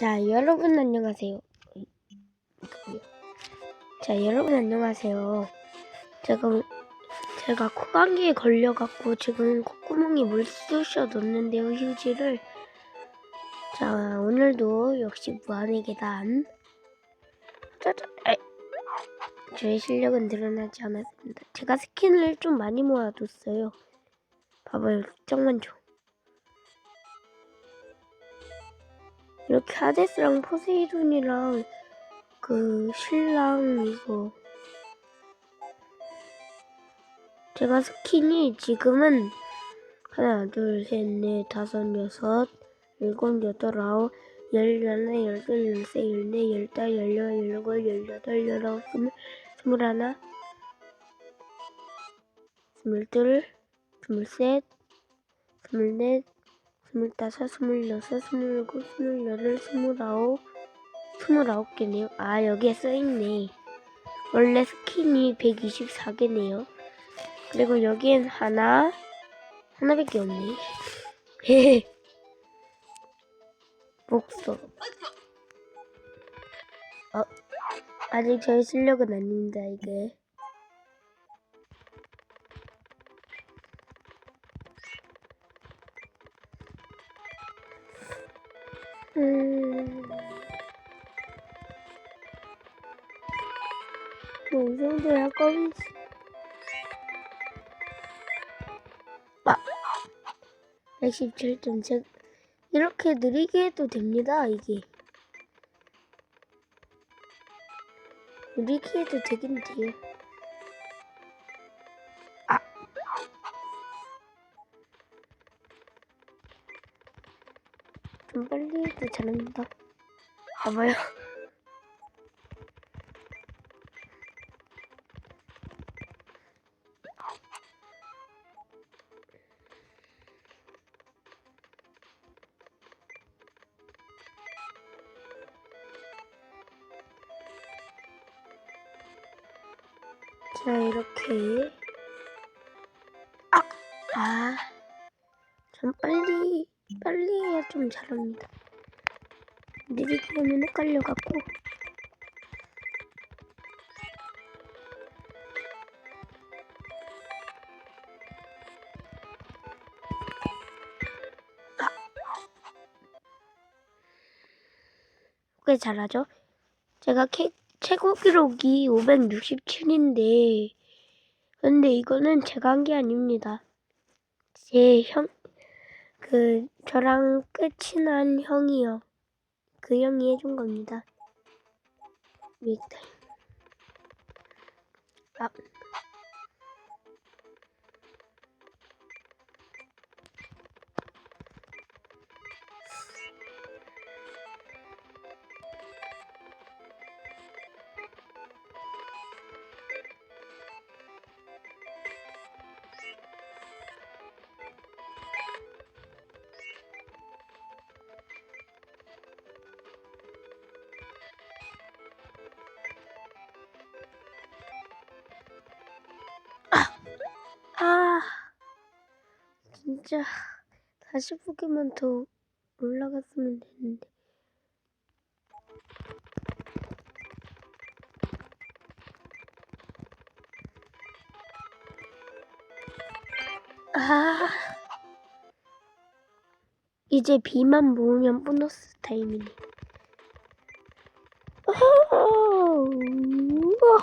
자, 여러분 안녕하세요. 자, 여러분 안녕하세요. 제가 제가 코감기에 걸려 갖고 지금 콧구멍에 물 쑤셔 넣는데요, 휴지를. 자, 오늘도 역시 무한의 계단. 저의 실력은 드러나지 않았습니다. 제가 스킨을 좀 많이 모아뒀어요. 봐봐요, 걱정만 줘. 이렇게 하데스랑 포세이돈이랑 그 신랑 이거. 제가 스킨이 지금은 하나 둘셋넷 다섯 여섯 일곱 여덟 아홉 열 하나 열둘 열세 열네 열다 열여 열일곱 열여덟 열아홉 스물 스물 하나? 스물둘 스물셋 스물넷 스물다섯, 스물여섯, 스물일곱, 스물여덟, 스물아홉, 스물아홉 개네요. 아, 여기에 써있네. 원래 스킨이 124개네요. 그리고 여기엔 하나, 하나밖에 없네. 헤헤. 목소. 어, 아직 저의 실력은 아닙니다, 이게. 음. 뭐이 정도야 껌이지. 아! 117점. 제 이렇게 느리게 해도 됩니다, 이게. 느리게 해도 되긴 돼요. 좀 빨리 해도 잘합니다. 봐봐요. 자, 이렇게. 아! 아. 좀 빨리, 빨리 해야 좀 잘합니다. 느리게 하면 헷갈려갖고. 아. 꽤 잘하죠? 제가 캐, 최고 기록이 567인데, 근데 이거는 제가 한 게 아닙니다. 제 형, 그, 저랑 끝이 난 형이요. 그 형이 해준 겁니다. 믹타임. 아. 아, 진짜 다시 보기만 더 올라갔으면 됐는데. 아, 이제 비만 모으면 보너스 타임이네. 오호, 오호,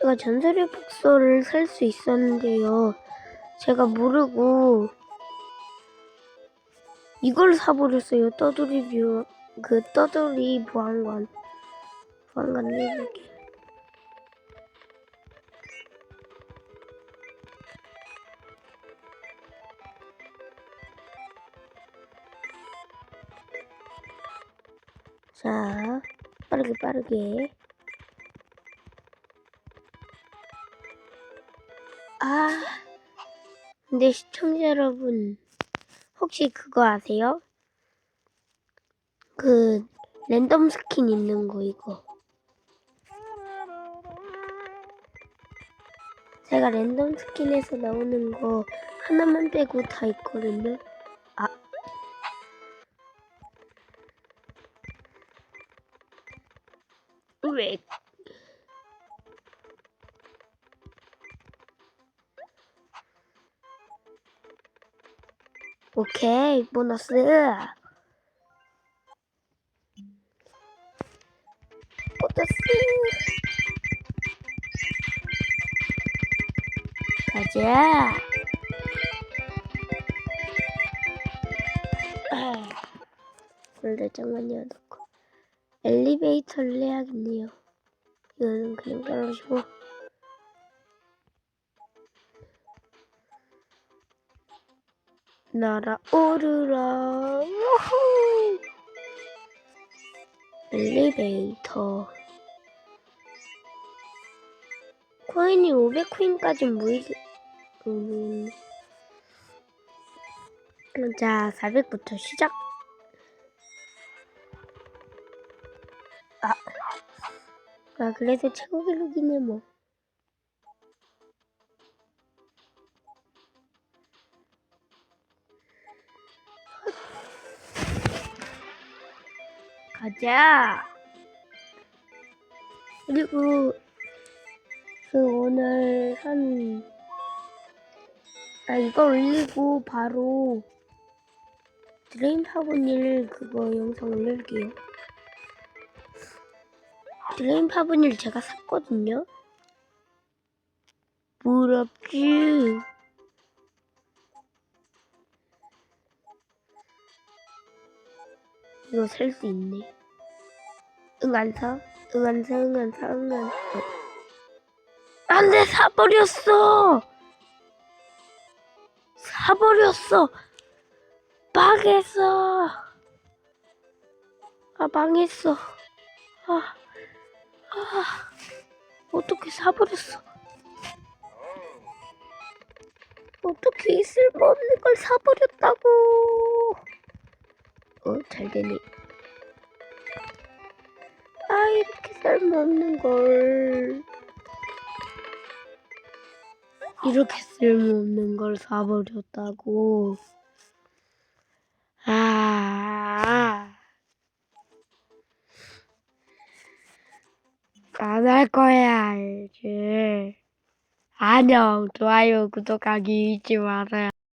제가 전설의 복서를 살 수 있었는데요. 제가 모르고 이걸 사버렸어요. 떠돌이 뷰, 그 떠돌이 보안관. 보안관 해볼게. 자, 빠르게 빠르게. 근데 시청자 여러분, 혹시 그거 아세요? 그 랜덤 스킨 있는 거 이거. 제가 랜덤 스킨에서 나오는 거 하나만 빼고 다 있거든요. 아. 왜 오케이, 보너스. 보너스. 가자. 아, 원래 잠깐만요, 놓고. 엘리베이터를 해야겠네요. 이거는 그냥 떨어지고. 날아오르라. 우후. 엘리베이터. 코인이 500코인까지 모이기, 음. 자, 400부터 시작. 아. 아, 그래도 최고 기록이네, 뭐. 가자. 그리고 그 오늘 한, 아, 이거 올리고 바로 드레인 파분일 그거 영상 올릴게요. 드레인 파분일 제가 샀거든요. 부럽지? 이거 살 수 있네. 응, 안 사? 응, 안 사, 응, 안 사, 응, 안 사. 어. 안 돼, 사버렸어! 사버렸어! 망했어! 아, 망했어. 아, 아, 어떻게 사버렸어. 어떻게 이 쓸모없는 걸 사버렸다고. 어, 잘 되네. 아, 이렇게 쓸모없는 걸. 이렇게 쓸모없는 걸 사버렸다고. 아. 안 할 거야, 이제. 안녕, 좋아요, 구독하기 잊지 마세요.